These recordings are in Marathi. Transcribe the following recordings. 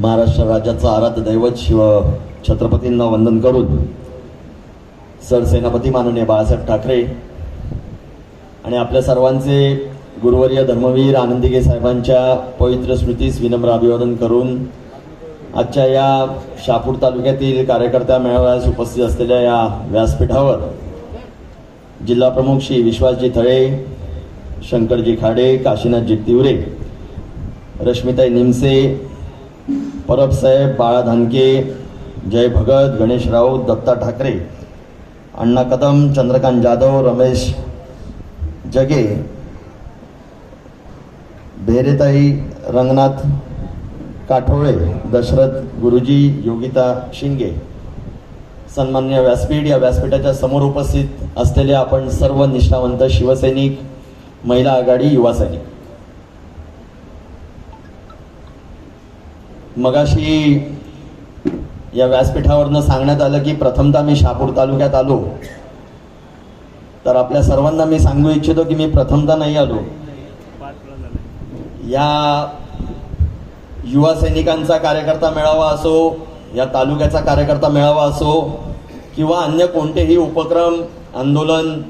महाराष्ट्र राज्याचं आराध्य दैवत शिव छत्रपतींना वंदन करून सरसेनापती माननीय बाळासाहेब ठाकरे आणि आपल्या सर्वांचे गुरुवर्य धर्मवीर आनंदिगे साहेबांच्या पवित्र स्मृतीस विनम्र अभिवादन करून आजच्या या शापूर तालुक्यातील कार्यकर्त्या मेळाव्यास उपस्थित असलेल्या या व्यासपीठावर जिल्हा प्रमुख श्री विश्वासजी थळे शंकरजी खाडे काशीनाथजी तिवरे रश्मिताई निमसे परबसाहेब बाळा धानके जय भगत गणेश राऊत दत्ता ठाकरे अण्णा कदम चंद्रकांत जाधव रमेश जगे भेरेताई रंगनाथ काठोळे दशरथ गुरुजी योगिता शिंगे. सन्मान्य व्यासपीठ या व्यासपीठाच्या समोर उपस्थित असलेले आपण सर्व निष्ठावंत शिवसैनिक महिला आघाडी युवा सैनिक. मगाशी या व्यासपीठावरनं सांगण्यात आलं की प्रथमतः मी शहापूर तालुक्यात आलो. तर आपल्या सर्वांना मी सांगू इच्छितो की मी प्रथमतः नाही आलो. या युवा सैनिकांचा कार्यकर्ता मेळावा असो या तालुक्याचा कार्यकर्ता मेळावा असो किंवा अन्य कोणतेही उपक्रम आंदोलन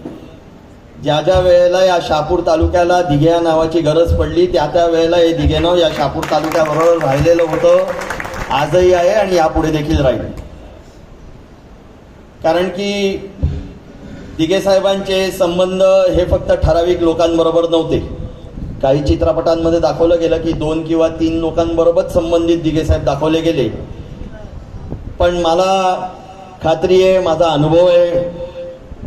ज्या ज्या वेळेला या शहापूर तालुक्याला दिघे या नावाची गरज पडली त्या त्या वेळेला हे दिघे या शहापूर तालुक्याबरोबर राहिलेलं होतं. आजही आहे आणि यापुढे देखील राहील. कारण की दिघे साहेबांचे संबंध हे फक्त ठराविक लोकांबरोबर नव्हते. काही चित्रपटांमध्ये दाखवलं गेलं की दोन किंवा तीन लोकांबरोबर संबंधित दिघे साहेब दाखवले गेले. पण मला खात्री आहे माझा अनुभव आहे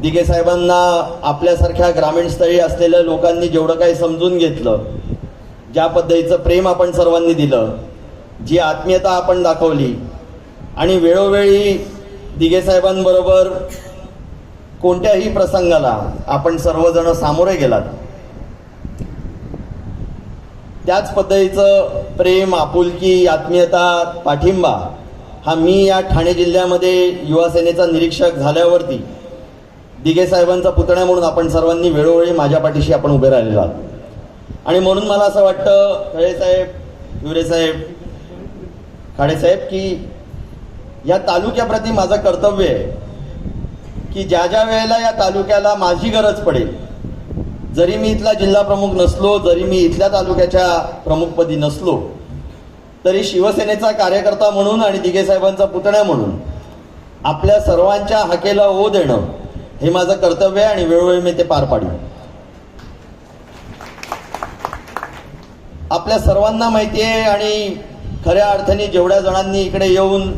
दिगे साहेबांना आपल्यासारख्या ग्रामीण स्थळी असलेल्या लोकांनी जेवढं काही समजून घेतलं ज्या पद्धतीचं प्रेम आपण सर्वांनी दिलं जी आत्मीयता आपण दाखवली आणि वेळोवेळी दिगे साहेबांबरोबर कोणत्याही प्रसंगाला आपण सर्वजण सामोरे गेलात. त्याच पद्धतीचं प्रेम आपुलकी आत्मीयता पाठिंबा हा मी या ठाणे जिल्ह्यामध्ये युवासेनेचा निरीक्षक झाल्यावरती दिघे साहेबांचा पुतण्या म्हणून आपण सर्वांनी वेळोवेळी माझ्या पाठीशी आपण उभे राहिलेलो आहात. आणि म्हणून मला असं वाटतं खळे साहेब युरे साहेब खाडे साहेब की या तालुक्याप्रती माझं कर्तव्य आहे की ज्या ज्या वेळेला या तालुक्याला माझी गरज पडेल जरी मी इथला जिल्हा प्रमुख नसलो जरी मी इथल्या तालुक्याच्या प्रमुखपदी नसलो तरी शिवसेनेचा कार्यकर्ता म्हणून आणि दिघेसाहेबांचा पुतण्या म्हणून आपल्या सर्वांच्या हाकेला ओ देणं हे माझं कर्तव्य आहे आणि वेळोवेळी मी ते पार पाडू आपल्या सर्वांना माहिती आहे आणि खऱ्या अर्थाने जेवढ्या जणांनी इकडे येऊन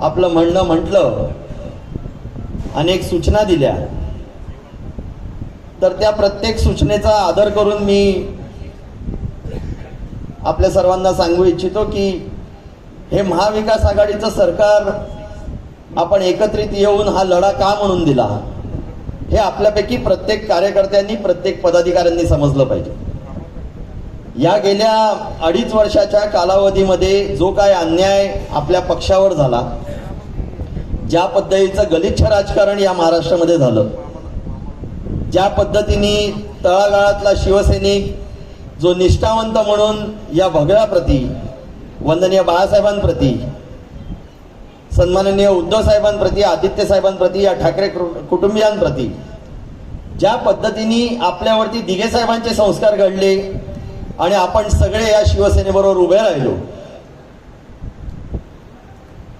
आपलं म्हणणं म्हटलं अनेक सूचना दिल्या तर त्या प्रत्येक सूचनेचा आदर करून मी आपल्या सर्वांना सांगू इच्छितो की हे महाविकास आघाडीचं सरकार आपण एकत्रित येऊन हा लढा का म्हणून दिला? हे आपल्यापैकी प्रत्येक कार्यकर्त्यांनी प्रत्येक पदाधिकाऱ्यांनी समजलं पाहिजे. या गेल्या अडीच वर्षाच्या कालावधीमध्ये जो काय अन्याय आपल्या पक्षावर झाला ज्या पद्धतीचं गलिच्छ राजकारण या महाराष्ट्रामध्ये झालं ज्या पद्धतीने तळागाळातला शिवसैनिक जो निष्ठावंत म्हणून या भगव्याप्रती वंदनीय बाळासाहेबांप्रती सन्माननीय उद्धव साहेबांप्रती आदित्य साहेबांप्रती या ठाकरे कुटुंबियांप्रती. ज्या पद्धतीने आपल्यावरती दिघे साहेबांचे संस्कार घडले आणि आपण सगळे या शिवसेनेबरोबर उभे राहिलो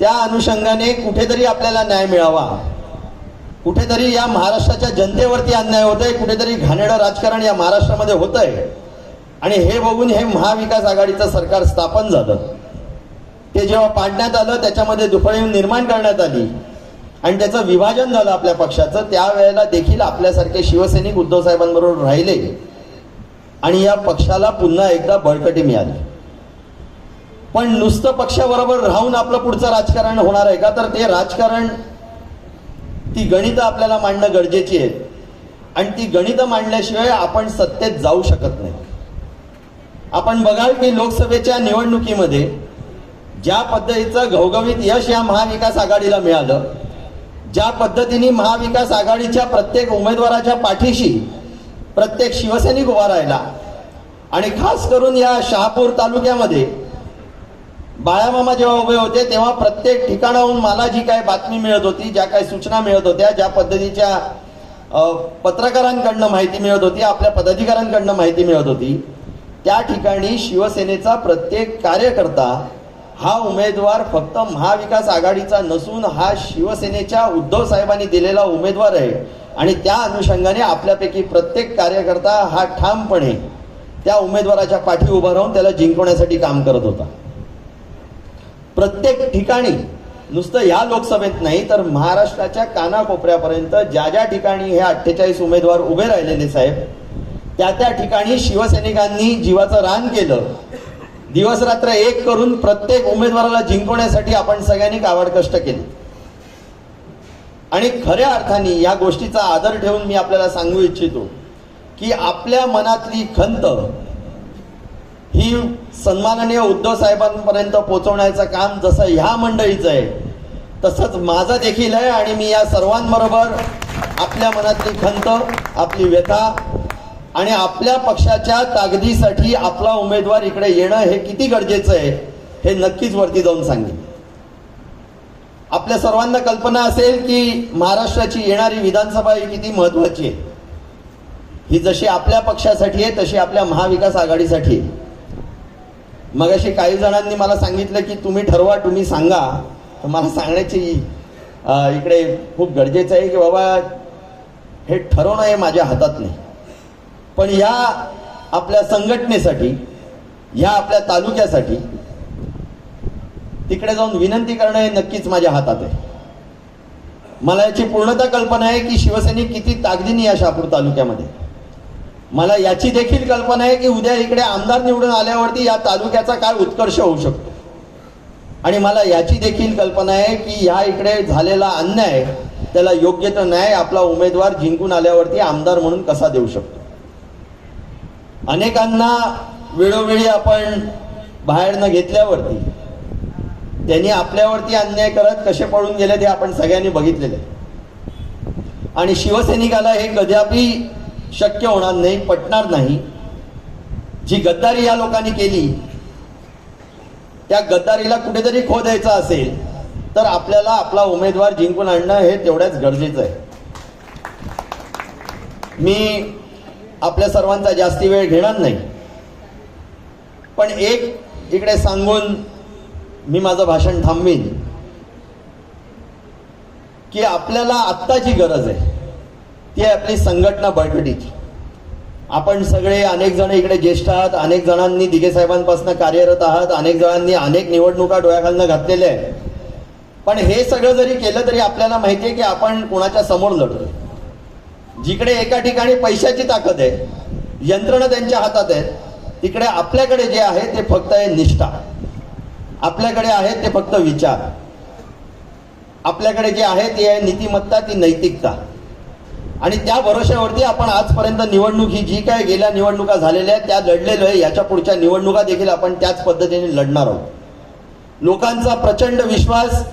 त्या अनुषंगाने कुठेतरी आपल्याला न्याय मिळावा. कुठेतरी या महाराष्ट्राच्या जनतेवरती अन्याय होत आहे कुठेतरी घाणेडं राजकारण या महाराष्ट्रामध्ये होत आहे आणि हे बघून हे महाविकास आघाडीचं सरकार स्थापन झालं. ते जेव्हा पाडण्यात आलं त्याच्यामध्ये दुफळी निर्माण करण्यात आली. आणि त्याचं विभाजन झालं आपल्या पक्षाचं त्यावेळेला देखील आपल्यासारखे शिवसैनिक उद्धव साहेबांबरोबर राहिले. आणि या पक्षाला पुन्हा एकदा बळकटी मिळाली. पण नुसतं पक्षाबरोबर राहून आपलं पुढचं राजकारण होणार आहे का? तर ते राजकारण ती गणितं आपल्याला मांडणं गरजेची आहेत. आणि ती गणितं मांडल्याशिवाय आपण सत्तेत जाऊ शकत नाही. आपण बघाल की लोकसभेच्या निवडणुकीमध्ये ज्या पद्धतीचं घवघवीत यश या महाविकास आघाडीला मिळालं ज्या पद्धतीने महाविकास आघाडीच्या प्रत्येक उमेदवाराच्या पाठीशी प्रत्येक शिवसैनिक उभा राहिला आणि खास करून या शहापूर तालुक्यामध्ये बाळामामा जेव्हा उभे होते तेव्हा प्रत्येक ठिकाणाहून मला जी काय बातमी मिळत होती ज्या काही सूचना मिळत होत्या ज्या पद्धतीच्या पत्रकारांकडनं माहिती मिळत होती आपल्या पदाधिकाऱ्यांकडनं माहिती मिळत होती त्या ठिकाणी शिवसेनेचा प्रत्येक कार्यकर्ता हा उमेदवार फक्त महाविकास आघाडीचा नसून हा शिवसेनेच्या उद्धव साहेबांनी दिलेला उमेदवार आहे. आणि त्या अनुषंगाने आपल्यापैकी प्रत्येक कार्यकर्ता हा ठामपणे त्या उमेदवाराच्या पाठी उभा राहून त्याला जिंकवण्यासाठी काम करत होता. प्रत्येक ठिकाणी नुसतं या लोकसभेत नाही तर महाराष्ट्राच्या कानाकोपऱ्यापर्यंत ज्या ज्या ठिकाणी हे अठ्ठेचाळीस उमेदवार उभे राहिलेले साहेब त्या त्या ठिकाणी शिवसैनिकांनी जीवाचं रान केलं. दिवस रात्र एक करून प्रत्येक उमेदवाराला जिंकवण्यासाठी आपण सगळ्यांनी कावड कष्ट केले. आणि खऱ्या अर्थाने या गोष्टीचा आदर ठेवून मी आपल्याला सांगू इच्छितो की आपल्या मनातली खंत ही सन्माननीय उद्धव साहेबांपर्यंत पोहोचवण्याचं काम जसं ह्या मंडळीचं आहे तसंच माझं देखील आहे आणि मी या सर्वांबरोबर आपल्या मनातली खंत आपली व्यथा आणि आपल्या पक्षाच्या ताकदीसाठी आपला उमेदवार इकडे येणं हे किती गरजेचं आहे हे नक्कीच वरती जाऊन सांगेन. आपल्या सर्वांना कल्पना असेल की महाराष्ट्राची येणारी विधानसभा ही किती महत्वाची आहे. ही जशी आपल्या पक्षासाठी आहे तशी आपल्या महाविकास आघाडीसाठी आहे. मग अशी काही जणांनी मला सांगितलं की तुम्ही ठरवा तुम्ही सांगा. तर मला सांगण्याची इकडे खूप गरजेचं आहे की बाबा हे ठरवणं हे माझ्या हातात नाही. पण या आपल्या संघटनेसाठी या आपल्या तालुक्यासाठी तिकडे जाऊन विनंती करणं हे नक्कीच माझ्या हातात आहे. मला याची पूर्णतः कल्पना आहे की शिवसैनिक किती ताकदीने या शहापूर तालुक्यामध्ये. मला याची देखील कल्पना आहे की उद्या इकडे आमदार निवडून आल्यावरती या तालुक्याचा काय उत्कर्ष होऊ शकतो. आणि मला याची देखील कल्पना आहे की ह्या इकडे झालेला अन्याय त्याला योग्य तर न्याय आपला उमेदवार जिंकून आल्यावरती आमदार म्हणून कसा देऊ शकतो? अनेकांना वेळोवेळी आपण बाहेर न घेतल्यावरती त्यांनी आपल्यावरती अन्याय करत कसे पळून गेले ते आपण सगळ्यांनी बघितलेले आहे. आणि शिवसैनिकाला हे कदापि शक्य होणार नाही पटणार नाही जी गद्दारी या लोकांनी केली त्या गद्दारीला कुठेतरी खो द्यायचा असेल तर आपल्याला आपला उमेदवार जिंकून आणणं हे तेवढ्याच गरजेचं आहे मी आपल्या सर्वांचा जास्ती वेळ घेणार नाही. पण एक इकडे सांगून मी माझं भाषण थांबवीन की आपल्याला आत्ता जी गरज आहे ती आहे आपली संघटना बळकटीची आपण सगळे अनेक जण इकडे ज्येष्ठ आहात अनेक जणांनी दिघे साहेबांपासून कार्यरत आहात अनेक जणांनी अनेक निवडणुका डोळ्याखालनं घातलेल्या आहेत. पण हे सगळं जरी केलं तरी आपल्याला माहिती आहे की आपण कोणाच्या समोर लढतोय. जिकडे एका ठिकाणी पैशाची ताकद आहे यंत्रणा त्यांच्या हातात आहेत तिकडे आपल्याकडे जे आहे ते फक्त आहे निष्ठा. आपल्याकडे आहे ते फक्त विचार. आपल्याकडे जे आहे ते आहे नीतिमत्ता ती नैतिकता. आणि त्या भरोश्यावरती आपण आजपर्यंत निवडणूक ही जी काय गेल्या निवडणुका झालेल्या आहेत त्या लढलेलो आहे. याच्या पुढच्या निवडणुका देखील आपण त्याच पद्धतीने लढणार आहोत. लोकांचा प्रचंड विश्वास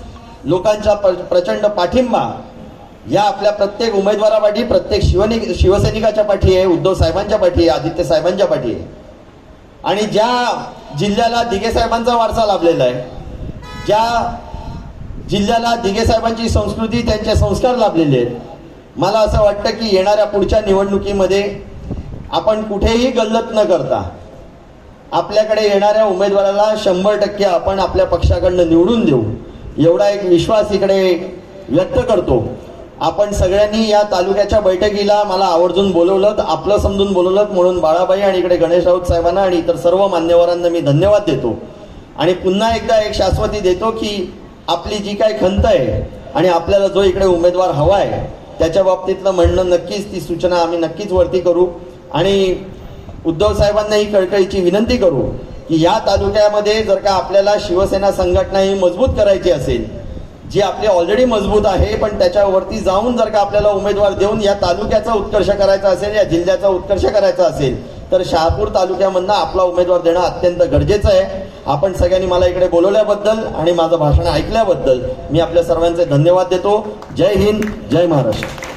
लोकांचा प्र- प्रचंड पाठिंबा या आपल्या प्रत्येक उमेदवारापाठी प्रत्येक शिवनिक शिवसैनिकाच्या पाठी आहे उद्धव साहेबांच्या पाठी आहे आदित्य साहेबांच्या पाठी आहे. आणि ज्या जिल्ह्याला दिघे साहेबांचा वारसा लाभलेला आहे ज्या जिल्ह्याला दिघे साहेबांची संस्कृती त्यांचे संस्कार लाभलेले आहेत मला असं वाटतं की येणाऱ्या पुढच्या निवडणुकीमध्ये आपण कुठेही गल्लत न करता आपल्याकडे येणाऱ्या उमेदवाराला शंभर टक्के आपण आपल्या पक्षाकडनं निवडून देऊ एवढा एक विश्वास इकडे व्यक्त करतो. आपण सगळ्यांनी या तालुक्याच्या बैठकीला मला आवर्जून बोलवलं आपलं समजून बोलवलं म्हणून बाळाबाई आणि इकडे गणेश राऊत साहेबांना आणि इतर सर्व मान्यवरांना मी धन्यवाद देतो. आणि पुन्हा एकदा एक शाश्वती देतो की आपली जी काही खंत आहे आणि आपल्याला जो इकडे उमेदवार हवा आहे त्याच्या बाबतीतलं म्हणणं नक्कीच ती सूचना आम्ही नक्कीच वरती करू. आणि उद्धव साहेबांना ही कळकळीची विनंती करू की या तालुक्यामध्ये जर का आपल्याला शिवसेना संघटना ही मजबूत करायची असेल जी आपली ऑलरेडी मजबूत आहे पण त्याच्यावरती जाऊन जर का आपल्याला उमेदवार देऊन या तालुक्याचा उत्कर्ष करायचा असेल या जिल्ह्याचा उत्कर्ष करायचा असेल तर शहापूर तालुक्यामधनं आपला उमेदवार देणं अत्यंत गरजेचं आहे. आपण सगळ्यांनी मला इकडे बोलवल्याबद्दल आणि माझं भाषण ऐकल्याबद्दल मी आपल्या सर्वांचे धन्यवाद देतो. जय हिंद जय महाराष्ट्र.